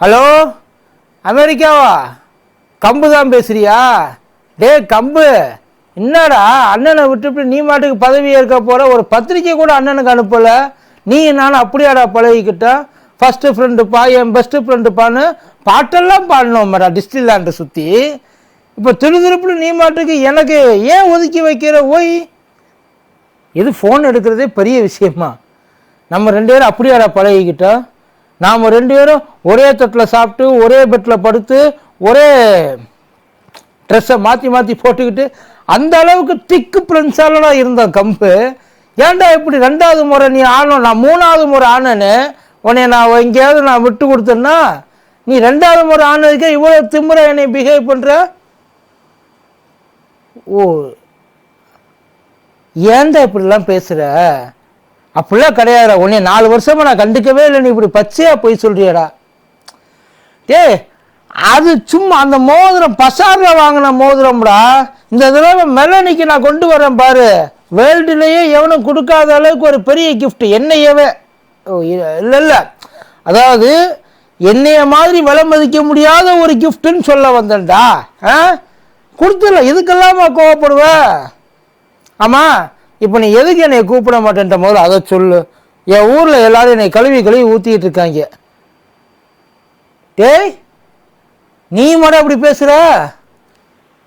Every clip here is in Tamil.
ஹலோ? அமெரிக்காவா? கம்பு தான் பேசுறியா? டே கம்பு என்னடா அண்ணனை விட்டுவிட்டு நீ மாட்டுக்கு பதவி ஏற்க போகிற ஒரு பத்திரிக்கை கூட அண்ணனுக்கு அனுப்பலை. நீ நானும் அப்படியாடா பழகிக்கிட்டோம் ஃபஸ்ட்டு ஃப்ரெண்டுப்பா என் பெஸ்ட்டு ஃப்ரெண்டுப்பான்னு பாட்டெல்லாம் பாடினோம் மேடா டிஸ்டில்லாண்டை சுற்றி இப்போ திருதிருப்புல நீ மாட்டுக்கு எனக்கு ஏன் ஒதுக்கி வைக்கிற? ஓய். இது ஃபோன் எடுக்கிறதே பெரிய விஷயமா. நம்ம ரெண்டு பேரும் அப்படியாடா பழகிக்கிட்டோம் நாம் ரெண்டு பேரும் ஒரே தட்டில் சாப்பிட்டு ஒரே பெட்டில் படுத்து ஒரே ட்ரெஸ்ஸை மாற்றி மாற்றி போட்டுக்கிட்டு அந்த அளவுக்கு திக்கு ஃப்ரெண்ட்ஸாலடா இருந்தோம் கம்பு. ஏன்டா இப்படி ரெண்டாவது முறை நீ ஆனோம்? நான் மூணாவது முறை ஆனேன்னு உன்னை நான் எங்கேயாவது நான் விட்டு கொடுத்தேன்னா நீ ரெண்டாவது முறை ஆனதுக்கே இவ்வளோ திமுறை என்னை பிஹேவ் பண்ணுற ஓ ஏன்டா இப்படிலாம் பேசுகிற அப்படிலாம் கிடையாதுடா. உன்னை நாலு வருஷமாக நான் கண்டுக்கவே இல்லை. நீ இப்படி பச்சையாக போய் சொல்கிறியடா டே அது சும்மா அந்த மோதிரம் பசாரில் வாங்கின மோதிரம்டா. இந்த தடவை மெலனிக்கு நான் கொண்டு வரேன் பாரு. வேர்ல்டுலேயே எவனும் கொடுக்காத அளவுக்கு ஒரு பெரிய கிஃப்ட்டு என்னையவே. ஓ இல்லை இல்லை. அதாவது என்னைய மாதிரி விலை மதிக்க முடியாத ஒரு கிஃப்ட்டுன்னு சொல்ல வந்தேன்டா. ஆ? கொடுத்துடல இதுக்கெல்லாமா கோவப்படுவ? ஆமாம் இப்போ நீ எதுக்கு என்னை கூப்பிட மாட்டேன்ற முதல்ல அதை சொல்லு. என் ஊரில் எல்லாரும் என்னை கழுவி கழுவி ஊற்றிக்கிட்டு இருக்காங்க. டேய் நீ மட்டும் அப்படி பேசுகிற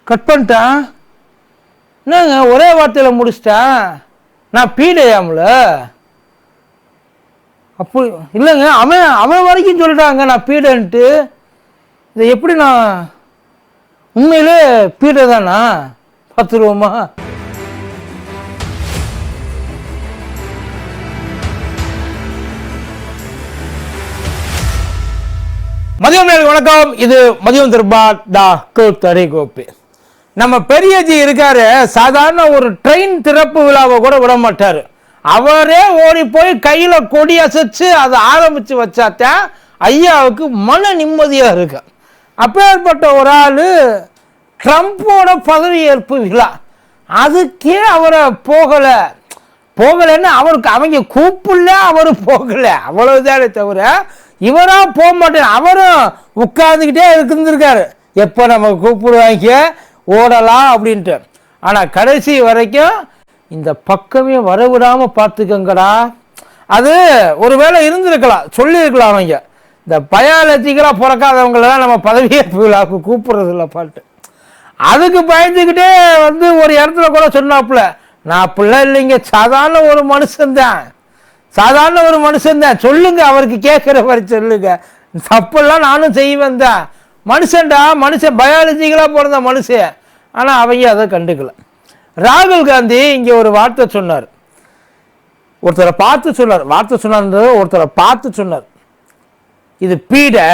கட் பண்ணிட்டான். என்னங்க ஒரே வார்த்தையில் முடிச்சிட்டேன். நான் பீடையாமல? அப்போ இல்லைங்க அவன் அவன் வரைக்கும் சொல்லிட்டாங்க நான் பீடைன்ட்டு. இதை எப்படி நான் உண்மையிலே பீடை தானா பார்த்துருவோமா? மதியம் வணக்கம். இது மதியம் திருபா டா கூத்தரி கோப்பி நம்ம பெரியஜி இருக்காரு. சாதாரண ஒரு ட்ரெயின் திறப்பு விழாவை கூட விட மாட்டார். அவரே ஓடி போய் கையில் கொடி அசைச்சு அதை ஆரம்பித்து வச்சாத்தான் ஐயாவுக்கு மன நிம்மதியாக இருக்கு. அப்பேற்பட்ட ஒரு ஆள் ட்ரம்ப்போட பதவியேற்பு விழா. அதுக்கே அவரை போகலை. போகலைன்னு அவருக்கு அவங்க கூப்பிடல அவர் போகலை. அவ்வளவுதானே தவிர இவரும் போக மாட்டேன். அவரும் உட்கார்ந்துக்கிட்டே இருந்திருக்காரு. எப்போ நம்ம கூப்பிடுவாங்க? ஓடலாம் அப்படின்ட்டு. ஆனால் கடைசி வரைக்கும் இந்த பக்கமே வரவிடாமல் பார்த்துக்கங்கடா. அது ஒருவேளை இருந்திருக்கலாம். சொல்லியிருக்கலாம் அவங்க. இந்த பயாலஜிக்கலாக பிறக்காதவங்களெல்லாம் நம்ம பதவியேற்பு விழாவுக்கு கூப்பிடுறது இல்லை பாட்டு. அதுக்கு பயந்துக்கிட்டே வந்து ஒரு இடத்துல கூட சொன்னாப்புல நான் அப்படிலாம் இல்லைங்க. சாதாரண ஒரு மனுஷன்தான். சாதாரண ஒரு மனுஷன்தான் சொல்லுங்க அவருக்கு கேட்குற மாதிரி சொல்லுங்க. தப்பெல்லாம் நானும் செய்வேன் தான். மனுஷன்டா மனுஷன் பயாலஜிக்கலாக பிறந்த மனுஷன். ஆனால் அவங்க அதை கண்டுக்கல. ராகுல் காந்தி இங்கே ஒரு வார்த்தை சொன்னார். ஒருத்தரை பார்த்து சொன்னார். வார்த்தை சொன்னார் ஒருத்தரை பார்த்து சொன்னார். இது பீடை.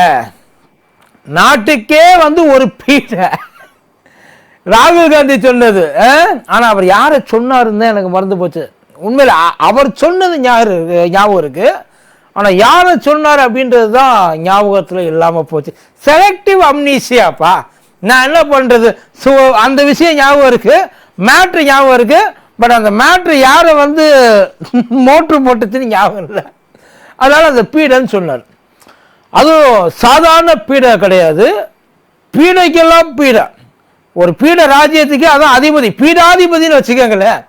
நாட்டுக்கே வந்து ஒரு பீடை. ராகுல் காந்தி சொன்னது ஆனால் அவர் யாரை சொன்னாருன்னு எனக்கு மறந்து போச்சு. உண்மையில அவர் சொன்னது ஞாபகம் ஞாபகம் இருக்குது ஆனால் யாரை சொன்னார் அப்படின்றது தான் ஞாபகத்தில் இல்லாமல் போச்சு. செலக்டிவ் அம்னீசியாப்பா நான் என்ன பண்ணுறது ஸோ அந்த விஷயம் ஞாபகம் இருக்குது மேட்ரு ஞாபகம் இருக்குது பட் அந்த மேட்ரு யாரை வந்து மோட்ரு போட்டுச்சுன்னு ஞாபகம் இல்லை. அதனால் அந்த பீடன்னு சொன்னார். அதுவும் சாதாரண பீடை கிடையாது. பீடைக்கெல்லாம் பீடை. ஒரு பீட ராஜ்யத்துக்கு அதான் அதிபதி. பீடாதிபதினு வச்சுக்கோங்களேன்.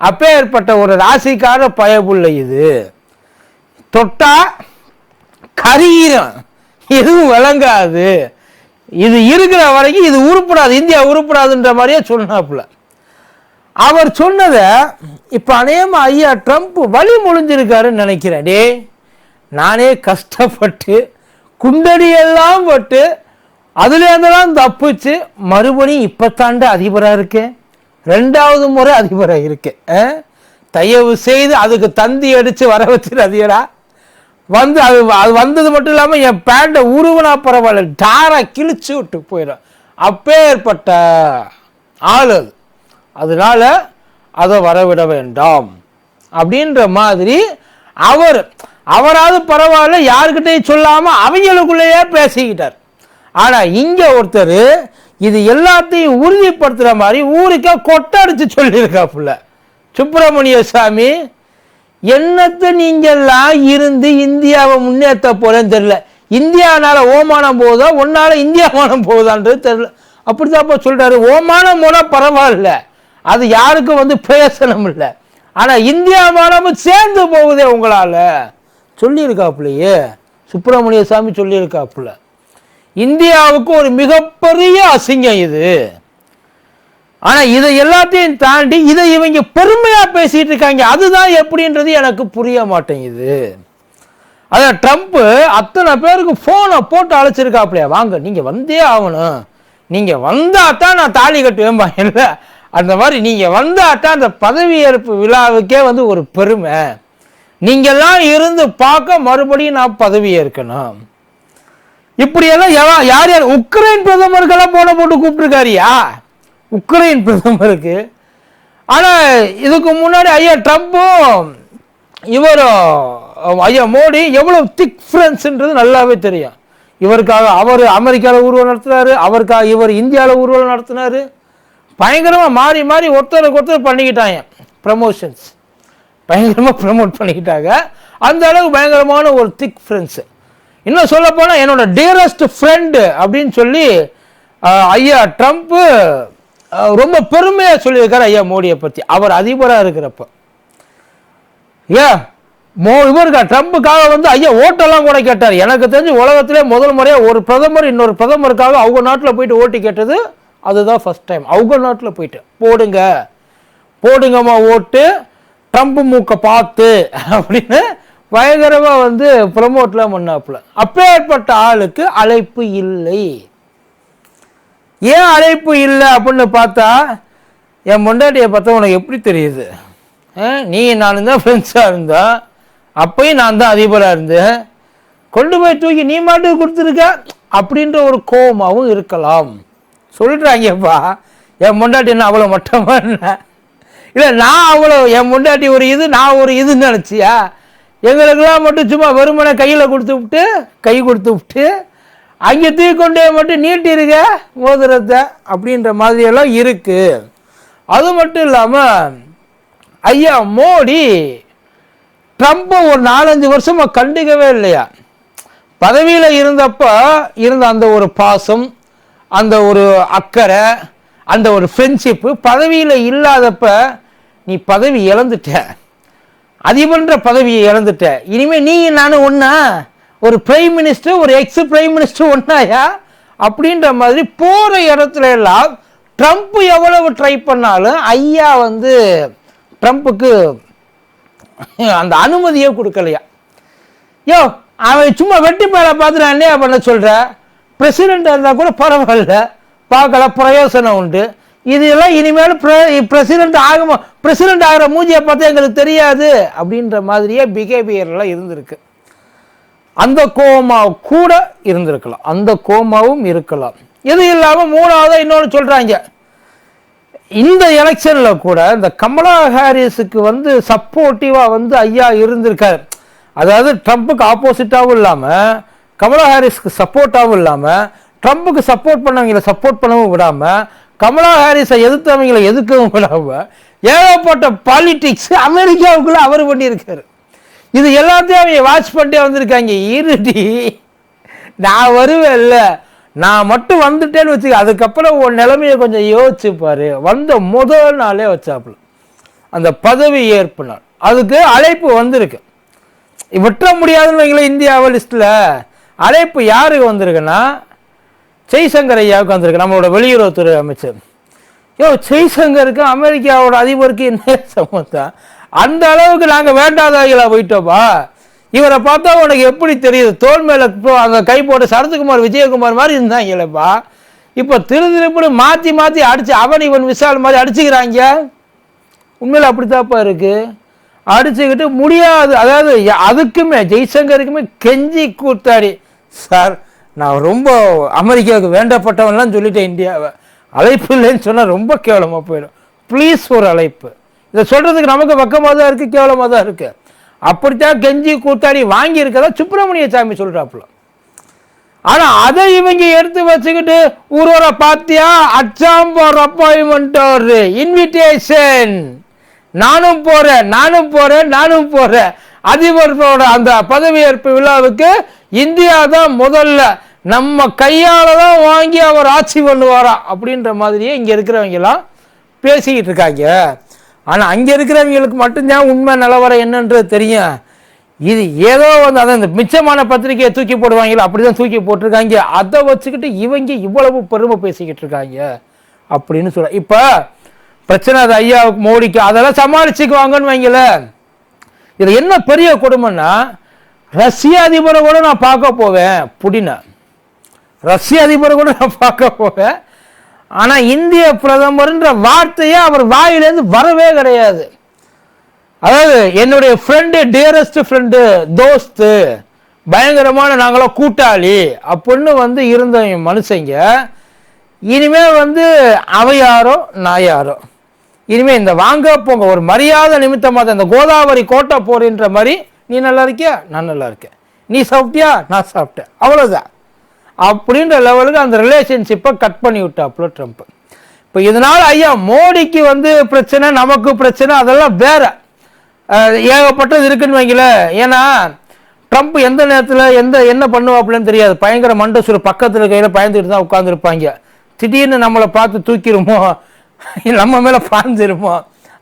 அப்பேற்பட்ட ஒரு ராசிக்கார பயபுள்ள இது. தொட்டா கரீரம். எதுவும் விளங்காது. இது இருக்கிற வரைக்கும் இது உருப்படாது இந்தியா உருப்படாதுன்ற மாதிரியே சொன்னாப்புல. அவர் சொன்னதை இப்போ அநேகமா ஐயா ட்ரம்ப் வழி முழிஞ்சிருக்காருன்னு நினைக்கிறேன். டே நானே கஷ்டப்பட்டு குண்டடியெல்லாம் பட்டு அதுலேருந்தெல்லாம் தப்பிச்சு மறுபடியும் இப்பத்தாண்டு அதிபராக இருக்கேன். ரெண்டாவது முறை அதிபராக இருக்கு. ஆ? தயவு செய்து அதுக்கு தந்தி அடித்து வர வச்சிடாதீடா வந்து அது அது வந்தது மட்டும் இல்லாமல் என் பேண்டை உருவனா பரவாயில்ல டாராக கிழிச்சு விட்டு போயிடும். அப்பேற்பட்ட ஆள் அது. அதனால அதை வரவிட வேண்டாம். அப்படின்ற மாதிரி அவர் அவராவது பரவாயில்ல யாருக்கிட்டையும் சொல்லாமல் அவங்களுக்குள்ளேயே பேசிக்கிட்டார். ஆனால் இங்கே ஒருத்தர் இது எல்லாத்தையும் உறுதிப்படுத்துகிற மாதிரி ஊருக்கே கொட்டடிச்சு சொல்லியிருக்காப்புல சுப்பிரமணிய சாமி என்னத்தை நீங்கள்லாம் இருந்து இந்தியாவை முன்னேற்ற போகிறேன்னு தெரியல. இந்தியானால் ஓமானம் போகுதா ஒன்னால் இந்தியாவானம் போகுதான்றது தெரியல. அப்படித்தாப்பா சொல்கிறாரு ஓமானம் போனால் பரவாயில்ல. அது யாருக்கும் வந்து பிரயோசனம் இல்லை. ஆனால் இந்தியா மானமும் சேர்ந்து போகுதே உங்களால். சொல்லியிருக்காப்புலையே சுப்பிரமணிய சாமி சொல்லியிருக்காப்புல இந்தியாவுக்கு ஒரு மிகப்பெரிய அசிங்கம் இது. ஆனால் இதை எல்லாத்தையும் தாண்டி இதை இவங்க பெருமையாக பேசிட்டு இருக்காங்க. அதுதான் எப்படின்றது எனக்கு புரிய மாட்டேங்குது. அதான் ட்ரம்ப்பு அத்தனை பேருக்கு ஃபோனை போட்டு அழைச்சிருக்காப்லையா? வாங்க நீங்கள் வந்தே ஆகணும். நீங்கள் வந்தால் தான் நான் தாலி கட்டுவேன்பா இல்லை அந்த மாதிரி நீங்கள் வந்தால் தான் அந்த பதவியேற்பு விழாவுக்கே வந்து ஒரு பெருமை. நீங்கள்லாம் இருந்து பார்க்க மறுபடியும் நான் பதவி ஏற்கணும் இப்படியெல்லாம் யார் யார் உக்ரைன் பிரதமருக்கெல்லாம் போன போட்டு கூப்பிட்டுருக்காரியா? உக்ரைன் பிரதமருக்கு. ஆனால் இதுக்கு முன்னாடி ஐயா ட்ரம்ப்பும் இவரும் ஐயா மோடி எவ்வளோ திக் ஃப்ரெண்ட்ஸுன்றது நல்லாவே தெரியும். இவருக்காக அவர் அமெரிக்காவில் ஊர்வலம் நடத்துனாரு அவருக்காக இவர் இந்தியாவில் ஊர்வலம் நடத்தினாரு. பயங்கரமாக மாறி மாறி ஒருத்தருக்கு ஒருத்தர் பண்ணிக்கிட்டாங்க ப்ரமோஷன்ஸ் பயங்கரமாக ப்ரமோட் பண்ணிக்கிட்டாங்க. அந்த அளவுக்கு பயங்கரமான ஒரு திக் ஃப்ரெண்ட்ஸு இன்னும் சொல்ல போனால் என்னோட டியரஸ்ட் ஃப்ரெண்டு அப்படின்னு சொல்லி ஐயா ட்ரம்ப்பு ரொம்ப பெருமையாக சொல்லியிருக்காரு ஐயா மோடியை பற்றி அவர் அதிபராக இருக்கிறப்ப. ஏன் மோ இவருக்கா ட்ரம்ப்புக்காக வந்து ஐயா ஓட்டெல்லாம் கூட கேட்டார். எனக்கு தெரிஞ்சு உலகத்திலே முதல் முறையாக ஒரு பிரதமர் இன்னொரு பிரதமருக்காக அவங்க நாட்டில் போயிட்டு ஓட்டு கேட்டது அதுதான் ஃபஸ்ட் டைம் அவங்க நாட்டில் போயிட்டு. போடுங்க. போடுங்கம்மா ஓட்டு. ட்ரம்ப் மூக்கை பார்த்து அப்படின்னு பயங்கரமாக வந்து ப்ரமோட்லாம் பண்ணாப்புல. அப்பேற்பட்ட ஆளுக்கு அழைப்பு இல்லை. ஏன் அழைப்பு இல்லை அப்படின்னு பார்த்தா என் முண்டாட்டியை பார்த்தா உனக்கு எப்படி தெரியுது? நீ நான் தான் ஃப்ரெண்ட்ஸாக இருந்தா அப்பயும் நான் தான் அதிபராக இருந்தேன். கொண்டு போய் தூக்கி நீ மாட்டுக்கு கொடுத்துருக்க? அப்படின்ற ஒரு கோபமாகவும் இருக்கலாம். சொல்கிறாங்கப்பா என் முண்டாட்டி என்ன அவ்வளோ மட்டமாக இல்லை நான் அவ்வளோ என் முண்டாட்டி ஒரு இது நான் ஒரு இதுன்னு நினச்சியா? எங்களுக்கெல்லாம் மட்டும் சும்மா வெறுமனை கையில் கொடுத்து விட்டு கை கொடுத்து விட்டு அங்கே தூக்கி கொண்டே மட்டும் நீட்டிருக்க மோதிரத்தை அப்படின்ற மாதிரியெல்லாம் இருக்குது அது மட்டும் இல்லாமல் ஐயா மோடி ட்ரம்ப்பை ஒரு நாலஞ்சு வருஷமாக கண்டுக்கவே இல்லையா? பதவியில் இருந்தப்போ இருந்த அந்த ஒரு பாசம் அந்த ஒரு அக்கறை அந்த ஒரு ஃப்ரெண்ட்ஷிப்பு பதவியில் இல்லாதப்ப நீ பதவி இழந்துட்ட. அதிபர்ன்ற பதவியை இழந்துட்ட. இனிமே நீ நானும் ஒன்றா ஒரு பிரைம் மினிஸ்டர் ஒரு எக்ஸ் பிரைம் மினிஸ்டர் ஒன்னாயா அப்படின்ற மாதிரி போற இடத்துல எல்லாம் ட்ரம்ப் எவ்வளவு ட்ரை பண்ணாலும் ஐயா வந்து ட்ரம்ப்புக்கு அந்த அனுமதியே கொடுக்கலையா? யோ அவன் சும்மா வெட்டி மேலே பார்த்துட்டு என்ன பண்ண சொல்கிற பிரசிடெண்ட் இருந்தால் கூட பரவாயில்ல. பார்க்கல பிரயோசனம் உண்டு. இதெல்லாம் இனிமேல் பிரசிடென்ட் ஆகுமா பிரசிடென்ட் ஆகிற மூஞ்சியை பார்த்தா எங்களுக்கு தெரியாது அப்படின்ற மாதிரியே பிஹேவியர்லாம் இருந்திருக்கு. அந்த கோமா கூட இருந்திருக்கலாம். அந்த கோமாவும் இருக்கலாம். இது இல்லாமல் மூணாவதாக இன்னொன்று சொல்கிறாங்க இந்த எலெக்ஷனில் கூட இந்த கமலா ஹாரிஸுக்கு வந்து சப்போர்ட்டிவாக வந்து ஐயா இருந்திருக்காரு. அதாவது ட்ரம்ப்புக்கு ஆப்போசிட்டாகவும் இல்லாமல் கமலா ஹாரிஸ்க்கு சப்போர்ட்டாகவும் இல்லாமல் ட்ரம்ப்புக்கு சப்போர்ட் பண்ணவங்கள சப்போர்ட் பண்ணவும் விடாமல் கமலா ஹாரிஸை எதிர்த்தவங்களை எதிர்க்கவும் இல்லாமல் ஏகப்பட்ட பாலிட்டிக்ஸ் அமெரிக்காவுக்குள்ளே அவர் பண்ணியிருக்காரு. இது எல்லாத்தையும் அவங்க வாட்ச் பண்ணிட்டே வந்திருக்காங்க. இருடி நான் வருவேன்ல. நான் மட்டும் வந்துட்டேன்னு வச்சுக்க அதுக்கப்புறம் உன் நிலைமையை கொஞ்சம் யோசிச்சு பாரு. வந்த முதல் நாளே வச்சாப்புல. அந்த பதவி ஏற்பு நாள் அதுக்கு அழைப்பு வந்திருக்கு. விட்டுற முடியாதுன்னு வைங்களேன் இந்தியாவை லிஸ்ட்டில் அழைப்பு யாருக்கு வந்திருக்குன்னா ஜெய்சங்கர் ஐயாவுக்கு வந்திருக்கு நம்மளோட வெளியுறவுத்துறை அமைச்சர். யோ ஜெய்சங்கருக்கு அமெரிக்காவோட அதிபருக்கு என்ன சம்பந்தம்? அந்த அளவுக்கு நாங்கள் வேண்டாதவங்களா போயிட்டோப்பா இவரை பார்த்தா உனக்கு எப்படி தெரியுது? தோல் மேலே அந்த கை போட்டு சரத்குமார் விஜயகுமார் மாதிரி இருந்தாங்களேப்பா. இப்போ திரு திருப்பி மாற்றி மாற்றி அடிச்சு அவன் இவன் விசால் மாதிரி அடிச்சுக்கிறாங்க. உண்மையில் அப்படித்தாப்பா இருக்கு. அடிச்சுக்கிட்டு முடியாது. அதாவது அதுக்குமே ஜெய்சங்கருக்குமே கெஞ்சி கூத்தாடி. சார் நான் ரொம்ப அமெரிக்காவுக்கு வேண்டப்பட்டவன்லாம் சொல்லிட்டேன் இந்தியாவை. அழைப்பு இல்லைன்னு சொன்னால் ரொம்ப கேவலமாக போயிடும். ப்ளீஸ் ஒரு அழைப்பு. இதை சொல்கிறதுக்கு நமக்கு பக்கமாக தான் இருக்குது கேவலமாக தான் இருக்குது அப்படித்தான் கெஞ்சி கூத்தாடி வாங்கியிருக்கதா சுப்பிரமணிய சாமி சொல்கிறாப்புல ஆனால் அதை இவங்க எடுத்து வச்சுக்கிட்டு ஊரோர பார்த்தியா? அச்சாம் அச்சாம்பர் அப்பாயின்மெண்ட் ஒரு இன்விடேஷன் நானும் போகிறேன் நானும் போகிறேன் நானும் போகிறேன் அதிபரோட அந்த பதவியேற்பு விழாவுக்கு இந்தியா தான் முதல்ல. நம்ம கையால் தான் வாங்கி அவர் ஆட்சி பண்ணுவாரா அப்படின்ற மாதிரியே இங்கே இருக்கிறவங்கெல்லாம் பேசிக்கிட்டு இருக்காங்க. ஆனால் அங்கே இருக்கிறவங்களுக்கு மட்டும்தான் உண்மை நிலவரம் என்னன்றது தெரியும். இது ஏதோ வந்து அதை இந்த மிச்சமான பத்திரிக்கையை தூக்கி போடுவாங்களோ அப்படி தான் தூக்கி போட்டிருக்காங்க. அதை வச்சுக்கிட்டு இவங்க இவ்வளவு பெருமை பேசிக்கிட்டு இருக்காங்க அப்படின்னு சொல்ல இப்போ பிரச்சனை அது ஐயாவுக்கு மோடிக்கு அதெல்லாம் சமாளிச்சுக்குவாங்கன்னு வைங்களேன். இது என்ன பெரிய கொடுமைன்னா ரஷ்ய அதிபரை கூட நான் பார்க்க போவேன் புடின. ரஷ்ய அதிபரை கூட நான் பார்க்க போவேன். ஆனால் இந்திய பிரதமர்ன்ற வார்த்தையே அவர் வாயிலேருந்து வரவே கிடையாது. அதாவது என்னுடைய ஃப்ரெண்டு டியரஸ்ட் ஃப்ரெண்டு தோஸ்து பயங்கரமான நாங்களாம் கூட்டாளி அப்படின்னு வந்து இருந்த மனுஷங்க இனிமேல் வந்து அவ யாரோ நான் யாரோ. இனிமேல் இந்த வாங்க போங்க ஒரு மரியாதை நிமித்தமாக இந்த கோதாவரி கோட்டை போறின்ற மாதிரி நீ நல்லா இருக்கியா? நான் நல்லா இருக்கேன். நீ சாப்பிட்டியா? நான் சாப்பிட்டேன். அவ்வளோதான் அப்படின்ற லெவலுக்கு அந்த ரிலேஷன்ஷிப்பை கட் பண்ணி விட்டாப்புல ட்ரம்ப் இப்போ இதனால் ஐயா மோடிக்கு வந்து பிரச்சனை நமக்கு பிரச்சனை அதெல்லாம் வேற. ஏகப்பட்டது இருக்குன்னு வைங்கள ஏன்னா ட்ரம்ப் எந்த நேரத்தில் எந்த என்ன பண்ணுவாப்புலன்னு தெரியாது. பயங்கர மண்டசுர பக்கத்தில் கையில் பயந்துட்டு தான் உட்காந்துருப்பாங்க திடீர்னு நம்மளை பார்த்து தூக்கிடுமோ நம்ம மேலே பாஞ்சிருமோ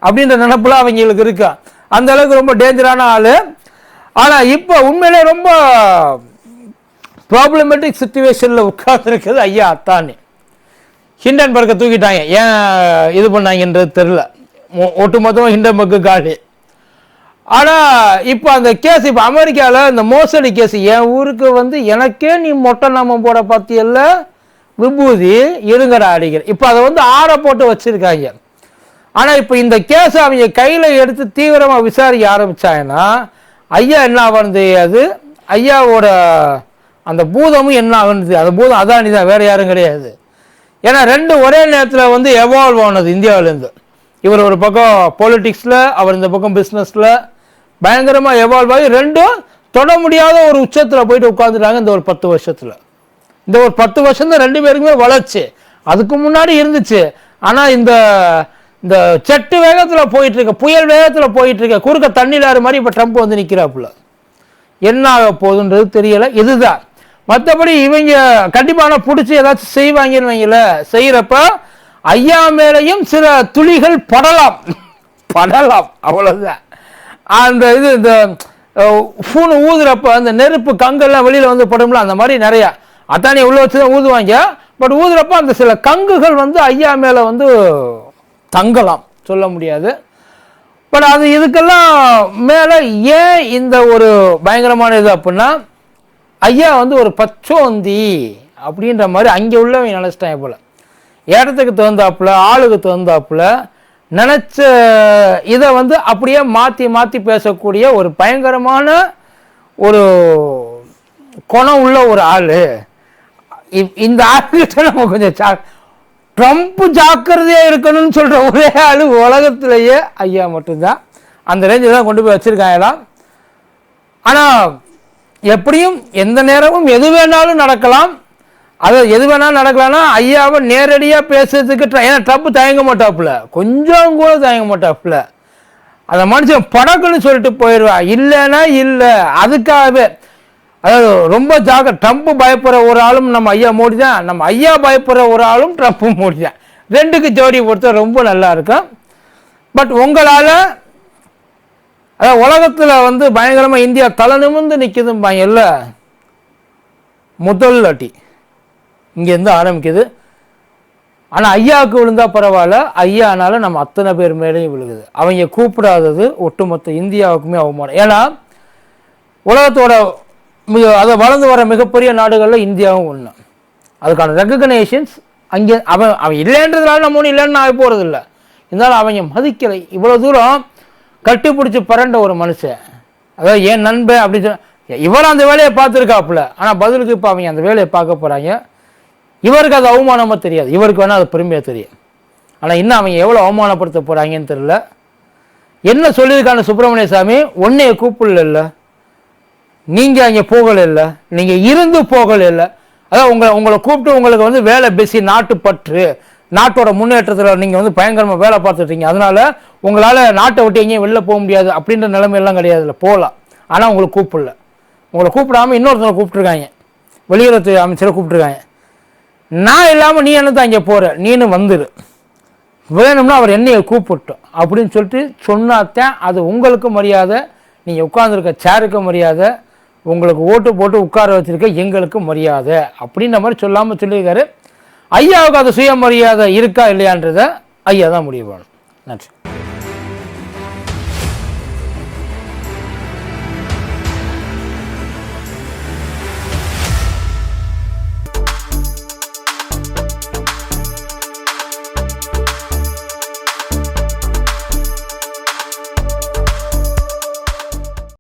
அப்படின்ற நினப்புல அவங்களுக்கு இருக்கா. அந்த அளவுக்கு ரொம்ப டேஞ்சரான ஆள். ஆனால் இப்போ உண்மையிலே ரொம்ப ப்ராப்ளமேட்டிக் சுச்சுவேஷனில் உட்கார்ந்துருக்குது ஐயா அத்தானி. ஹிண்டன்பர்க்கை தூக்கிட்டாங்க. ஏன் இது பண்ணாங்கன்றது தெரில ஒட்டுமொத்தமாக ஹிண்டன்பர்க்கு காலி. ஆனால் இப்போ அந்த கேஸ் இப்போ அமெரிக்காவில் இந்த மோசடி கேஸ் என் ஊருக்கு வந்து எனக்கே நீ மொட்டை நாமம் போட பார்த்தியல்ல? விபூதி இருங்கடா அடிக்கிற இப்போ அதை வந்து ஆற போட்டு வச்சிருக்காங்க. ஆனால் இப்போ இந்த கேஸ் அவங்க கையில் எடுத்து தீவிரமாக விசாரிக்க ஆரம்பித்தாங்கன்னா ஐயா என்ன ஆகுறது அது ஐயாவோட அந்த பூதமும் என்ன ஆகுனது அந்த பூதம் அதானி தான் வேறு யாரும் கிடையாது. ஏன்னா ரெண்டு ஒரே நேரத்தில் வந்து எவால்வ் ஆனது இந்தியாவிலேருந்து. இவர் ஒரு பக்கம் பொலிட்டிக்ஸில் அவர் இந்த பக்கம் பிஸ்னஸில் பயங்கரமாக எவால்வ் ஆகி ரெண்டும் தொட முடியாத ஒரு உச்சத்தில் போயிட்டு உட்காந்துட்டாங்க இந்த ஒரு பத்து வருஷத்தில். இந்த ஒரு பத்து வருஷம் தான் ரெண்டு பேருக்குமே வளர்ச்சி. அதுக்கு முன்னாடி இருந்துச்சு. ஆனால் இந்த இந்த செட்டு வேகத்தில் போயிட்டு இருக்க புயல் வேகத்தில் போயிட்டு இருக்க குறுக்க தண்ணிலாறு மாதிரி இப்போ ட்ரம்ப் வந்து நிற்கிறாப்புல என்ன ஆக போகுதுன்றது தெரியலை. இதுதான். மற்றபடி இவங்க கண்டிப்பான பிடிச்சி ஏதாச்சும் செய்வாங்கன்னு வைங்கள செய்கிறப்ப ஐயா மேலையும் சில துளிகள் படலாம். படலாம். அவ்வளோதான் அந்த இது இந்த ஃபூன் ஊதுறப்ப அந்த நெருப்பு கங்கெல்லாம் வெளியில் வந்து படும்ல அந்த மாதிரி நிறையா. அத்தானி உள்ள வச்சு தான் ஊதுவாங்க. பட் ஊதுறப்ப அந்த சில கங்குகள் வந்து ஐயா மேலே வந்து தங்கலாம். சொல்ல முடியாது. பட் அது இதுக்கெல்லாம் மேலே ஏன் இந்த ஒரு பயங்கரமான இது அப்படின்னா ஐயா வந்து ஒரு பச்சோந்தி அப்படின்ற மாதிரி அங்கே உள்ளவங்க நினச்சிட்டாங்க போல். இடத்துக்கு தகுந்தாப்புல ஆளுக்கு தகுந்தாப்புல நினச்ச இதை வந்து அப்படியே மாற்றி மாற்றி பேசக்கூடிய ஒரு பயங்கரமான ஒரு குணம் உள்ள ஒரு ஆள். இந்த ஆளுகிட்ட நம்ம கொஞ்சம் சா ட்ரம்ப் ஜாக்கிரதையாக இருக்கணும்னு சொல்கிற ஒரே ஆளு உலகத்திலேயே ஐயா மட்டும்தான். அந்த ரேஞ்சில் தான் கொண்டு போய் வச்சிருக்காங்களாம் ஆனால் எப்படியும் எந்த நேரமும் எது வேணாலும் நடக்கலாம். அது எது வேணாலும் நடக்கலாம்னா ஐயாவை நேரடியாக பேசுறதுக்கு ஏன்னா ட்ரம்ப் தயங்க மாட்டாப்புல. கொஞ்சம் கூட தயங்க மாட்டாப்புல. அந்த மனுஷன் படக்குன்னு சொல்லிட்டு போயிடுவான் இல்லைன்னா இல்லை. அதுக்காகவே அதாவது ரொம்ப ஜாக ட்ரம்ப் பயப்படுற ஒரு ஆளும் நம்ம ஐயா மோடி தான். நம்ம ஐயா பயப்படுற ஒரு ஆளும் ட்ரம்ப்பும் மோடி தான். ரெண்டுக்கு ஜோடி பொறுத்த ரொம்ப நல்லா இருக்கும். பட் உங்களால் அதாவது உலகத்தில் வந்து பயங்கரமாக இந்தியா தலை நிமிர்ந்து நிற்குதும்பாங்கல்ல முதல் அடி. இங்கேருந்து ஆரம்பிக்குது. ஆனால் ஐயாவுக்கு விழுந்தால் பரவாயில்ல. ஐயானால நம்ம அத்தனை பேர் மேலேயும் விழுகுது. அவங்க கூப்பிடாதது ஒட்டுமொத்த இந்தியாவுக்குமே அவமானம். ஏன்னா உலகத்தோட மிக அதை வளர்ந்து வர மிகப்பெரிய நாடுகளில் இந்தியாவும் ஒன்று அதுக்கான ரெக்கக்னேஷன்ஸ் அங்கே அவன் அவன் இல்லைன்றதுனால நம்ம ஒன்றும் இல்லைன்னு ஆகி போகிறது இல்லை இருந்தாலும் அவங்க மதிக்கலை. இவ்வளோ தூரம் கட்டிப்பிடிச்சி பரண்ட ஒரு மனுஷன். அதாவது என் நண்பன் அப்படின்னு சொன்ன இவர் அந்த வேலையை பார்த்துருக்காப்புல. ஆனால் பதிலுக்கு இப்போ அவங்க அந்த வேலையை பார்க்க போகிறாங்க இவருக்கு அது அவமானமாக தெரியாது. இவருக்கு வேணால் அது பெருமையாக தெரியும். ஆனால் இன்னும் அவங்க எவ்வளோ அவமானப்படுத்த போகிறாங்கன்னு தெரியல. என்ன சொல்லியிருக்கான சுப்பிரமணிய சாமி? ஒன்னைய கூப்பிடல இல்லை. நீங்கள் அங்கே போகல இல்லை. நீங்கள் இருந்து போகல இல்லை. அதான் உங்களை உங்களை கூப்பிட்டு உங்களுக்கு வந்து வேலை பேசி நாட்டுப்பற்று நாட்டோட முன்னேற்றத்தில் நீங்கள் வந்து பயங்கரமாக வேலை பார்த்துட்டீங்க. அதனால உங்களால் நாட்டை விட்டு எங்கேயும் வெளில போக முடியாது அப்படின்ற நிலைமையெல்லாம் கிடையாது இல்லை. போகலாம் ஆனால் உங்களை கூப்பிடல. உங்களை கூப்பிடாம இன்னொருத்தரை கூப்பிட்ருக்காங்க வெளியுறவுத்துறை அமைச்சரை கூப்பிட்ருக்காங்க நான் இல்லாமல் நீ என்னத்தான் இங்கே போகிற நீனு வந்துடு வேணும்னா அவர் என்னையை கூப்பிட்டோம் அப்படின்னு சொல்லிட்டு சொன்னாத்தான் அது உங்களுக்கு மரியாதை. நீங்கள் உட்காந்துருக்க சேருக்கு மரியாதை. உங்களுக்கு ஓட்டு போட்டு உட்கார வச்சிருக்க எங்களுக்கு மரியாதை அப்படின்ற மாதிரி சொல்லாமல் சொல்லியிருக்காரு. ஐயாவுக்கு அது சுயமரியாதை இருக்கா இல்லையான்றதை ஐயா தான் முடிவு பண்ணணும். நன்றி.